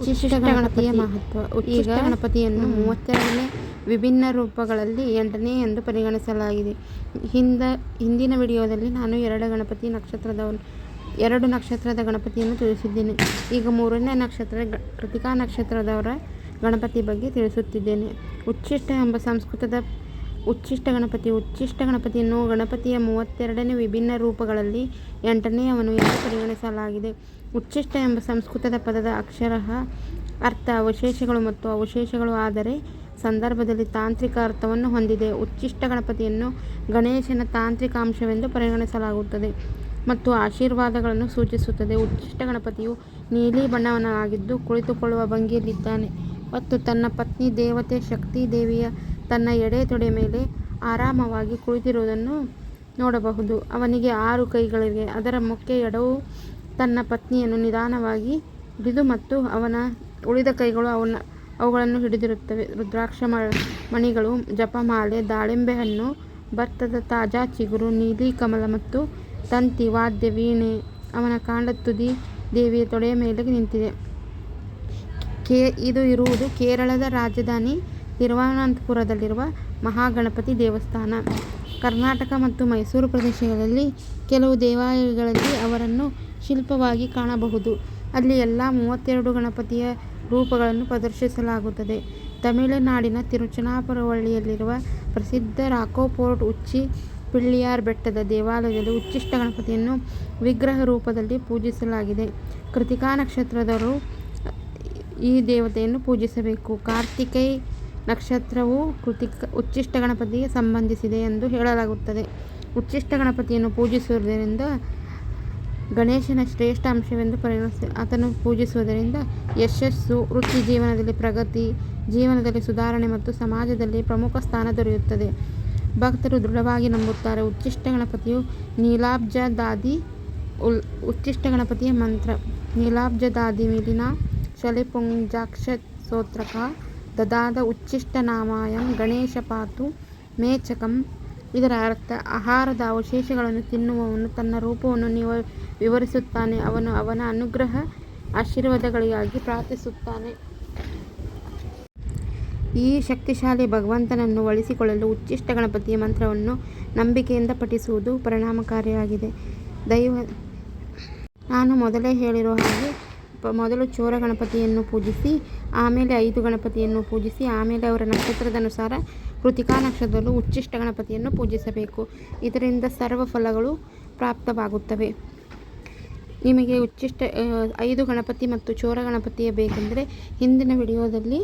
ಉಚ್ಚಿಷ್ಟ ಗಣಪತಿಯ ಮಹತ್ವ ಈಗ ಗಣಪತಿಯನ್ನು ಮೂವತ್ತೆರಡನೇ ವಿಭಿನ್ನ ರೂಪಗಳಲ್ಲಿ ಎಂಟನೇ ಎಂದು ಪರಿಗಣಿಸಲಾಗಿದೆ. ಹಿಂದ ಹಿಂದಿನ ವಿಡಿಯೋದಲ್ಲಿ ನಾನು ಎರಡು ಗಣಪತಿ ನಕ್ಷತ್ರದ ಎರಡು ನಕ್ಷತ್ರದ ಗಣಪತಿಯನ್ನು ತಿಳಿಸಿದ್ದೇನೆ. ಈಗ ಮೂರನೇ ನಕ್ಷತ್ರ ಕೃತಿಕಾ ನಕ್ಷತ್ರದವರ ಗಣಪತಿ ಬಗ್ಗೆ ತಿಳಿಸುತ್ತಿದ್ದೇನೆ. ಉಚ್ಚಿಷ್ಟ ಎಂಬ ಸಂಸ್ಕೃತದ ಉಚ್ಚಿಷ್ಟ ಗಣಪತಿ, ಉಚ್ಚಿಷ್ಟ ಗಣಪತಿಯನ್ನು ಗಣಪತಿಯ ಮೂವತ್ತೆರಡನೇ ವಿಭಿನ್ನ ರೂಪಗಳಲ್ಲಿ ಎಂಟನೆಯವನು ಎಂದು ಪರಿಗಣಿಸಲಾಗಿದೆ. ಉಚ್ಚಿಷ್ಟ ಎಂಬ ಸಂಸ್ಕೃತದ ಪದದ ಅಕ್ಷರಃ ಅರ್ಥ, ಅವಶೇಷಗಳು ಮತ್ತು ಅವಶೇಷಗಳು ಆದರೆ ಸಂದರ್ಭದಲ್ಲಿ ತಾಂತ್ರಿಕ ಅರ್ಥವನ್ನು ಹೊಂದಿದೆ. ಉಚ್ಚಿಷ್ಟ ಗಣಪತಿಯನ್ನು ಗಣೇಶನ ತಾಂತ್ರಿಕ ಅಂಶವೆಂದು ಪರಿಗಣಿಸಲಾಗುತ್ತದೆ ಮತ್ತು ಆಶೀರ್ವಾದಗಳನ್ನು ಸೂಚಿಸುತ್ತದೆ. ಉಚ್ಚಿಷ್ಟ ಗಣಪತಿಯು ನೀಲಿ ಬಣ್ಣವನಾಗಿದ್ದು ಕುಳಿತುಕೊಳ್ಳುವ ಭಂಗಿಯಲ್ಲಿದ್ದಾನೆ ಮತ್ತು ತನ್ನ ಪತ್ನಿ ದೇವತೆ ಶಕ್ತಿ ದೇವಿಯ ತನ್ನ ಎಡೆ ತೊಡೆ ಮೇಲೆ ಆರಾಮವಾಗಿ ಕುಳಿತಿರುವುದನ್ನು ನೋಡಬಹುದು. ಅವನಿಗೆ ಆರು ಕೈಗಳಿವೆ. ಅದರ ಮುಖ್ಯ ಎಡವು ತನ್ನ ಪತ್ನಿಯನ್ನು ನಿಧಾನವಾಗಿ ಹಿಡಿದು ಮತ್ತು ಅವನ ಉಳಿದ ಕೈಗಳು ಅವನ, ಅವುಗಳನ್ನು ಹಿಡಿದಿರುತ್ತವೆ. ರುದ್ರಾಕ್ಷ ಮಣಿಗಳು ಜಪಮಾಲೆ ದಾಳಿಂಬೆ ಹಣ್ಣು, ಭತ್ತದ ತಾಜಾ ಚಿಗುರು, ನೀಲಿ ಕಮಲ ಮತ್ತು ತಂತಿ, ವಾದ್ಯ, ವೀಣೆ. ಅವನ ಕಾಂಡ ತುದಿ ದೇವಿಯ ತೊಡೆಯ ಮೇಲೆ ನಿಂತಿದೆ. ಕೇ, ಇದು ಇರುವುದು ಕೇರಳದ ರಾಜಧಾನಿ ತಿರುವನಂತಪುರದಲ್ಲಿರುವ ಮಹಾಗಣಪತಿ ದೇವಸ್ಥಾನ. ಕರ್ನಾಟಕ ಮತ್ತು ಮೈಸೂರು ಪ್ರದೇಶಗಳಲ್ಲಿ ಕೆಲವು ದೇವಾಲಯಗಳಲ್ಲಿ ಅವರನ್ನು ಶಿಲ್ಪವಾಗಿ ಕಾಣಬಹುದು. ಅಲ್ಲಿ ಎಲ್ಲ ಮೂವತ್ತೆರಡು ಗಣಪತಿಯ ರೂಪಗಳನ್ನು ಪ್ರದರ್ಶಿಸಲಾಗುತ್ತದೆ. ತಮಿಳುನಾಡಿನ ತಿರುಚನಾಪುರವಳ್ಳಿಯಲ್ಲಿರುವ ಪ್ರಸಿದ್ಧ ರಾಕೋಪೋರ್ಟ್ ಉಚ್ಚಿ ಪಿಳ್ಳಿಯಾರ್ ಬೆಟ್ಟದ ದೇವಾಲಯದಲ್ಲಿ ಉಚ್ಚಿಷ್ಟ ಗಣಪತಿಯನ್ನು ವಿಗ್ರಹ ರೂಪದಲ್ಲಿ ಪೂಜಿಸಲಾಗಿದೆ. ಕೃತಿಕಾ ನಕ್ಷತ್ರದವರು ಈ ದೇವತೆಯನ್ನು ಪೂಜಿಸಬೇಕು. ಕಾರ್ತಿಕೈ ನಕ್ಷತ್ರವು ಕೃತಿಕ, ಉಚ್ಚಿಷ್ಟ ಗಣಪತಿಗೆ ಸಂಬಂಧಿಸಿದೆ ಎಂದು ಹೇಳಲಾಗುತ್ತದೆ. ಉಚ್ಚಿಷ್ಟ ಗಣಪತಿಯನ್ನು ಪೂಜಿಸುವುದರಿಂದ ಗಣೇಶನ ಶ್ರೇಷ್ಠ ಅಂಶವೆಂದು ಪರಿಗಣಿಸಿ, ಆತನು ಪೂಜಿಸುವುದರಿಂದ ಯಶಸ್ಸು, ವೃತ್ತಿ ಜೀವನದಲ್ಲಿ ಪ್ರಗತಿ, ಜೀವನದಲ್ಲಿ ಸುಧಾರಣೆ ಮತ್ತು ಸಮಾಜದಲ್ಲಿ ಪ್ರಮುಖ ಸ್ಥಾನ ದೊರೆಯುತ್ತದೆ. ಭಕ್ತರು ದೃಢವಾಗಿ ನಂಬುತ್ತಾರೆ, ಉಚ್ಚಿಷ್ಟ ಗಣಪತಿಯು ನೀಲಾಬ್ಜದಾದಿ ಉಲ್, ಉಚ್ಚಿಷ್ಟ ಗಣಪತಿಯ ಮಂತ್ರ. ನೀಲಾಬ್ಜದಾದಿ ಮೇಲಿನ ಶಲಿಪುಂಜಾಕ್ಷ ಸ್ತೋತ್ರಕ ದದಾದ ಉಚ್ಚಿಷ್ಟ ನಾಮಾಯಂ ಗಣೇಶ ಪಾತು ಮೇಚಕಂ. ಇದರ ಅರ್ಥ, ಆಹಾರದ ಅವಶೇಷಗಳನ್ನು ತಿನ್ನುವವನು ತನ್ನ ರೂಪವನ್ನು ನಿವ, ವಿವರಿಸುತ್ತಾನೆ, ಅವನು ಅವನ ಅನುಗ್ರಹ ಆಶೀರ್ವಾದಗಳಿಗಾಗಿ ಪ್ರಾರ್ಥಿಸುತ್ತಾನೆ. ಈ ಶಕ್ತಿಶಾಲಿ ಭಗವಂತನನ್ನು ಒಳಿಸಿಕೊಳ್ಳಲು ಉಚ್ಚಿಷ್ಟ ಗಣಪತಿಯ ಮಂತ್ರವನ್ನು ನಂಬಿಕೆಯಿಂದ ಪಠಿಸುವುದು ಪರಿಣಾಮಕಾರಿಯಾಗಿದೆ. ದೈವ, ನಾನು ಮೊದಲೇ ಹೇಳಿರುವ ಹಾಗೆ ಮೊದಲು ಚೋರ ಗಣಪತಿಯನ್ನು ಪೂಜಿಸಿ, ಆಮೇಲೆ ಐದು ಗಣಪತಿಯನ್ನು ಪೂಜಿಸಿ, ಆಮೇಲೆ ಅವರ ನಕ್ಷತ್ರದ ಅನುಸಾರ ಕೃತಿಕಾ ನಕ್ಷತ್ರದಲ್ಲೂ ಉಚ್ಚಿಷ್ಟ ಗಣಪತಿಯನ್ನು ಪೂಜಿಸಬೇಕು. ಇದರಿಂದ ಸರ್ವ ಫಲಗಳು ಪ್ರಾಪ್ತವಾಗುತ್ತವೆ. ನಿಮಗೆ ಉಚ್ಚಿಷ್ಟ ಐದು ಗಣಪತಿ ಮತ್ತು ಚೋರ ಗಣಪತಿಯ ಬೇಕೆಂದರೆ ಹಿಂದಿನ ವಿಡಿಯೋದಲ್ಲಿ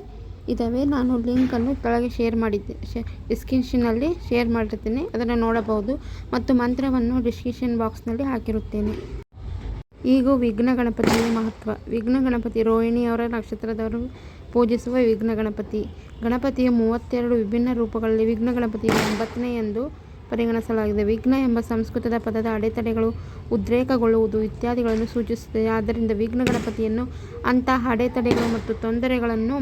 ಇದ್ದಾವೆ ನಾನು ಲಿಂಕನ್ನು ಕೆಳಗೆ ಶೇರ್ ಮಾಡಿದ್ದೆ, ಶೇ ಡಿಸ್ಕ್ರಿಪ್ಷನಲ್ಲಿ ಶೇರ್ ಮಾಡಿರ್ತೀನಿ, ಅದನ್ನು ನೋಡಬಹುದು ಮತ್ತು ಮಂತ್ರವನ್ನು ಡಿಸ್ಕ್ರಿಪ್ಷನ್ ಬಾಕ್ಸ್ನಲ್ಲಿ ಹಾಕಿರುತ್ತೇನೆ. ಈಗ ವಿಘ್ನ ಗಣಪತಿಯ ಮಹತ್ವ. ವಿಘ್ನ ಗಣಪತಿ ರೋಹಿಣಿಯವರ ನಕ್ಷತ್ರದವರು ಪೂಜಿಸುವ ವಿಘ್ನ ಗಣಪತಿ. ಗಣಪತಿಯ ಮೂವತ್ತೆರಡು ವಿಭಿನ್ನ ರೂಪಗಳಲ್ಲಿ ವಿಘ್ನ ಗಣಪತಿಯ ಒಂಬತ್ತನೇ ಎಂದು ಪರಿಗಣಿಸಲಾಗಿದೆ. ವಿಘ್ನ ಎಂಬ ಸಂಸ್ಕೃತದ ಪದದ ಅಡೆತಡೆಗಳು ಉದ್ರೇಕಗೊಳ್ಳುವುದು ಇತ್ಯಾದಿಗಳನ್ನು ಸೂಚಿಸುತ್ತದೆ. ಆದ್ದರಿಂದ ವಿಘ್ನ ಗಣಪತಿಯನ್ನು ಅಂತಹ ಅಡೆತಡೆಗಳು ಮತ್ತು ತೊಂದರೆಗಳನ್ನು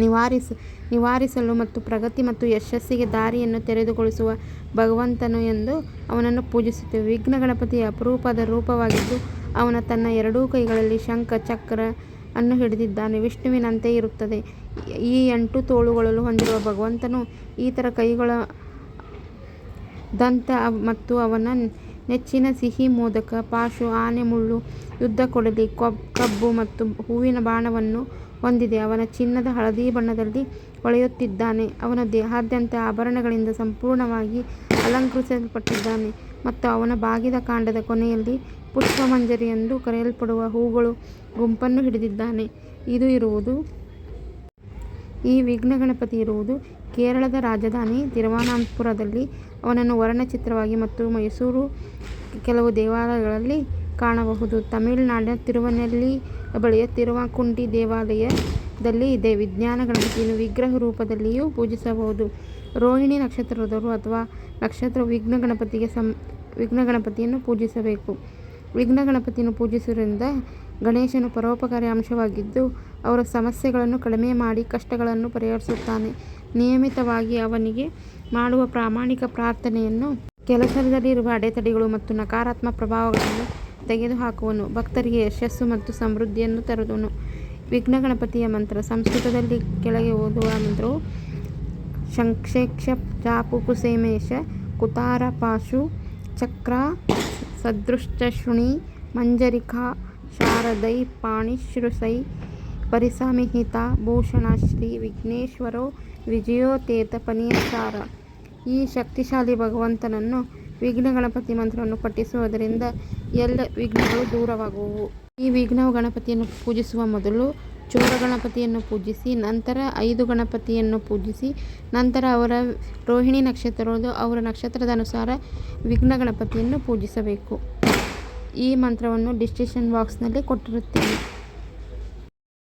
ನಿವಾರಿಸ ನಿವಾರಿಸಲು ಮತ್ತು ಪ್ರಗತಿ ಮತ್ತು ಯಶಸ್ಸಿಗೆ ದಾರಿಯನ್ನು ತೆರೆದುಗೊಳಿಸುವ ಭಗವಂತನು ಎಂದು ಅವನನ್ನು ಪೂಜಿಸುತ್ತೇವೆ. ವಿಘ್ನ ಗಣಪತಿಯ ಅಪರೂಪದ ರೂಪವಾಗಿದ್ದು, ಅವನ ತನ್ನ ಎರಡೂ ಕೈಗಳಲ್ಲಿ ಶಂಖ, ಚಕ್ರ ಅನ್ನು ಹಿಡಿದಿದ್ದಾನೆ. ವಿಷ್ಣುವಿನಂತೆ ಇರುತ್ತದೆ. ಈ ಎಂಟು ತೋಳುಗಳಲ್ಲೂ ಹೊಂದಿರುವ ಭಗವಂತನು ಈತರ ಕೈಗಳ ದಂತ ಮತ್ತು ಅವನ ನೆಚ್ಚಿನ ಸಿಹಿ, ಮೋದಕ, ಪಾಶು, ಆನೆ, ಮುಳ್ಳು, ಯುದ್ಧ ಕೊಡಲಿ ಕಬ್ಬು ಮತ್ತು ಹೂವಿನ ಬಾಣವನ್ನು ಹೊಂದಿದೆ. ಅವನ ಚಿನ್ನದ ಹಳದಿ ಬಣ್ಣದಲ್ಲಿ ಹೊಳೆಯುತ್ತಿದ್ದಾನೆ. ಅವನ ದೇಹಾದ್ಯಂತ ಆಭರಣಗಳಿಂದ ಸಂಪೂರ್ಣವಾಗಿ ಅಲಂಕರಿಸಲ್ಪಟ್ಟಿದ್ದಾನೆ ಮತ್ತು ಅವನ ಬಾಗಿದ ಕಾಂಡದ ಕೊನೆಯಲ್ಲಿ ಪುಷ್ಪಮಂಜರಿ ಎಂದು ಕರೆಯಲ್ಪಡುವ ಹೂಗಳು ಗುಂಪನ್ನು ಹಿಡಿದಿದ್ದಾನೆ. ಇದು ಇರುವುದು, ಈ ವಿಘ್ನ ಗಣಪತಿ ಇರುವುದು ಕೇರಳದ ರಾಜಧಾನಿ ತಿರುವನಂತಪುರದಲ್ಲಿ. ಅವನನ್ನು ವರ್ಣಚಿತ್ರವಾಗಿ ಮತ್ತು ಮೈಸೂರು, ಕೆಲವು ದೇವಾಲಯಗಳಲ್ಲಿ ಕಾಣಬಹುದು. ತಮಿಳುನಾಡಿನ ತಿರುವನೆಲ್ಲಿ ಬಳಿಯ ತಿರುವಾಕುಂಡಿ ದೇವಾಲಯದಲ್ಲಿ ಇದೆ. ವಿಜ್ಞಾನ ಗಣಪತಿಯನ್ನು ವಿಗ್ರಹ ರೂಪದಲ್ಲಿಯೂ ಪೂಜಿಸಬಹುದು. ರೋಹಿಣಿ ನಕ್ಷತ್ರದವರು ಅಥವಾ ನಕ್ಷತ್ರ ವಿಘ್ನ ಗಣಪತಿಗೆ ಸಂ, ವಿಘ್ನ ಗಣಪತಿಯನ್ನು ಪೂಜಿಸಬೇಕು. ವಿಘ್ನ ಗಣಪತಿಯನ್ನು ಪೂಜಿಸುವುದರಿಂದ ಗಣೇಶನು ಪರೋಪಕಾರಿ ಅಂಶವಾಗಿದ್ದು, ಅವರ ಸಮಸ್ಯೆಗಳನ್ನು ಕಡಿಮೆ ಮಾಡಿ ಕಷ್ಟಗಳನ್ನು ಪರಿಹರಿಸುತ್ತಾನೆ. ನಿಯಮಿತವಾಗಿ ಅವನಿಗೆ ಮಾಡುವ ಪ್ರಾಮಾಣಿಕ ಪ್ರಾರ್ಥನೆಯನ್ನು ಕೆಲಸದಲ್ಲಿರುವ ಅಡೆತಡೆಗಳು ಮತ್ತು ನಕಾರಾತ್ಮಕ ಪ್ರಭಾವಗಳನ್ನು ತೆಗೆದುಹಾಕುವನು. ಭಕ್ತರಿಗೆ ಯಶಸ್ಸು ಮತ್ತು ಸಮೃದ್ಧಿಯನ್ನು ತರುವನು. ವಿಘ್ನ ಗಣಪತಿಯ ಮಂತ್ರ. ಸಂಸ್ಕೃತದಲ್ಲಿ ಕೆಳಗೆ ಓದುವ ಮಂತ್ರವು, ಶಂಕ್ಷೇಕ್ಷ ಚಾಪು ಕುಸೇಮೇಶ ಕುತಾರ ಪಾಶು ಚಕ್ರ ಸದೃಷ್ಟಶೃಣಿ ಮಂಜರಿಕಾ ಶಾರದೈ ಪಾಣಿಶ್ರುಸೈ ಪರಿಸಮಿಹಿತ ಭೂಷಣಶ್ರೀ ವಿಘ್ನೇಶ್ವರೋ ವಿಜಯೋತೇತ ಪನಿಯಸಾರ. ಈ ಶಕ್ತಿಶಾಲಿ ಭಗವಂತನನ್ನು ವಿಘ್ನ ಗಣಪತಿ ಮಂತ್ರವನ್ನು ಪಠಿಸುವುದರಿಂದ ಎಲ್ಲ ವಿಘ್ನಗಳು ದೂರವಾಗುವು. ಈ ವಿಘ್ನ ಗಣಪತಿಯನ್ನು ಪೂಜಿಸುವ ಮೊದಲು ಚೋರ ಗಣಪತಿಯನ್ನು ಪೂಜಿಸಿ, ನಂತರ ಐದು ಗಣಪತಿಯನ್ನು ಪೂಜಿಸಿ, ನಂತರ ಅವರ ರೋಹಿಣಿ ನಕ್ಷತ್ರದ್ದು ಅವರ ನಕ್ಷತ್ರದ ಅನುಸಾರ ವಿಘ್ನ ಗಣಪತಿಯನ್ನು ಪೂಜಿಸಬೇಕು. ಈ ಮಂತ್ರವನ್ನು ಡಿಸ್ಟ್ರಿಷನ್ ಬಾಕ್ಸ್ನಲ್ಲಿ ಕೊಟ್ಟಿರುತ್ತೇನೆ.